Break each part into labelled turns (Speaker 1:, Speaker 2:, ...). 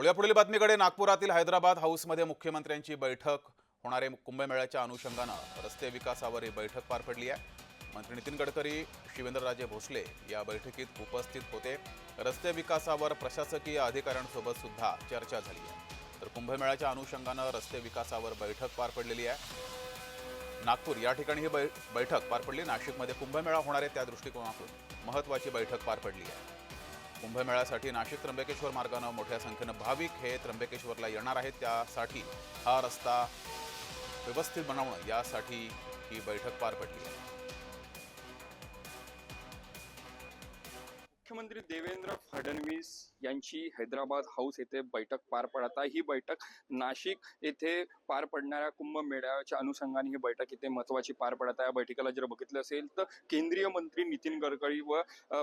Speaker 1: वळूया पुढील बातमीकडे. नागपुरातील हैदराबाद हाऊसमध्ये मुख्यमंत्र्यांची बैठक होणारे कुंभमेळ्याच्या अनुषंगानं रस्ते विकासावर ही बैठक पार पडली आहे. मंत्री नितीन गडकरी शिवेंद्रराजे भोसले या बैठकीत उपस्थित होते. रस्ते विकासावर प्रशासकीय अधिकाऱ्यांसोबत सुद्धा चर्चा झाली आहे. तर कुंभमेळ्याच्या अनुषंगानं रस्ते विकासावर बैठक पार पडलेली आहे. नागपूर या ठिकाणी ही बै बैठक पार पडली. नाशिकमध्ये कुंभमेळा होणार आहे त्या दृष्टिकोनातून महत्त्वाची बैठक पार पडली आहे. कुंभमेळ्यासाठी नाशिक त्र्यंबकेश्वर मार्गानं मोठ्या संख्येनं भाविक हे त्र्यंबकेश्वरला येणार आहेत. त्यासाठी हा रस्ता व्यवस्थित बनवणं यासाठी ही बैठक पार पडली आहे.
Speaker 2: मुख्यमंत्री देवेंद्र फडणवीस यांची हैदराबाद हाऊस येथे बैठक पार पडत आहे. ही बैठक नाशिक येथे पार पडणाऱ्या कुंभमेळ्याच्या अनुषंगाने ही बैठक इथे महत्वाची पार पडत आहे. या बैठकीला जर बघितलं असेल तर केंद्रीय मंत्री नितीन गडकरी व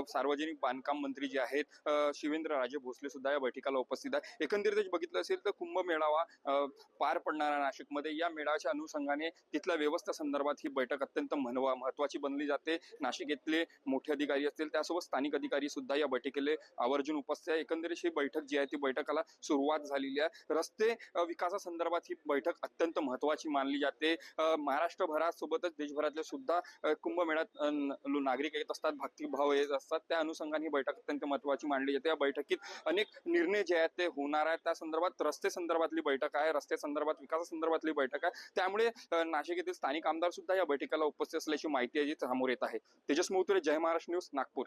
Speaker 2: सार्वजनिक बांधकाम मंत्री जे आहेत शिवेंद्र राजे भोसले सुद्धा या बैठकीला उपस्थित आहे एकंदरीतच बघितलं असेल तर कुंभमेळावा पार पडणारा नाशिकमध्ये. या मेळाव्याच्या अनुषंगाने तिथल्या व्यवस्था संदर्भात ही बैठक अत्यंत महत्वाची बनली जाते. नाशिक येथले मोठे अधिकारी असतील त्यासोबत स्थानिक अधिकारी सुद्धा या बैठकीला आवर्जून उपस्थित आहे. एकंदरीत ही बैठक जी आहे ती बैठकाला सुरुवात झालेली आहे. रस्ते विकासासंदर्भात ही बैठक अत्यंत महत्वाची मानली जाते. महाराष्ट्रभरासोबतच महाराष्ट्रभरात सोबतच देशभरातले सुद्धा कुंभमेळ्यात नागरिक येत असतात भक्तिभाव येत असतात. त्या अनुषंगाने ही बैठक अत्यंत महत्वाची मानली जाते. या बैठकीत अनेक निर्णय जे आहेत ते होणार आहेत. त्या संदर्भात रस्ते संदर्भातली बैठक आहे रस्ते संदर्भात विकासासंदर्भातली बैठक आहे. त्यामुळे नाशिक येथील स्थानिक आमदार सुद्धा या बैठकीला उपस्थित असल्याची माहिती आहे जी समोर येत आहे. तेजस मोहतुरे जय महाराष्ट्र न्यूज नागपूर.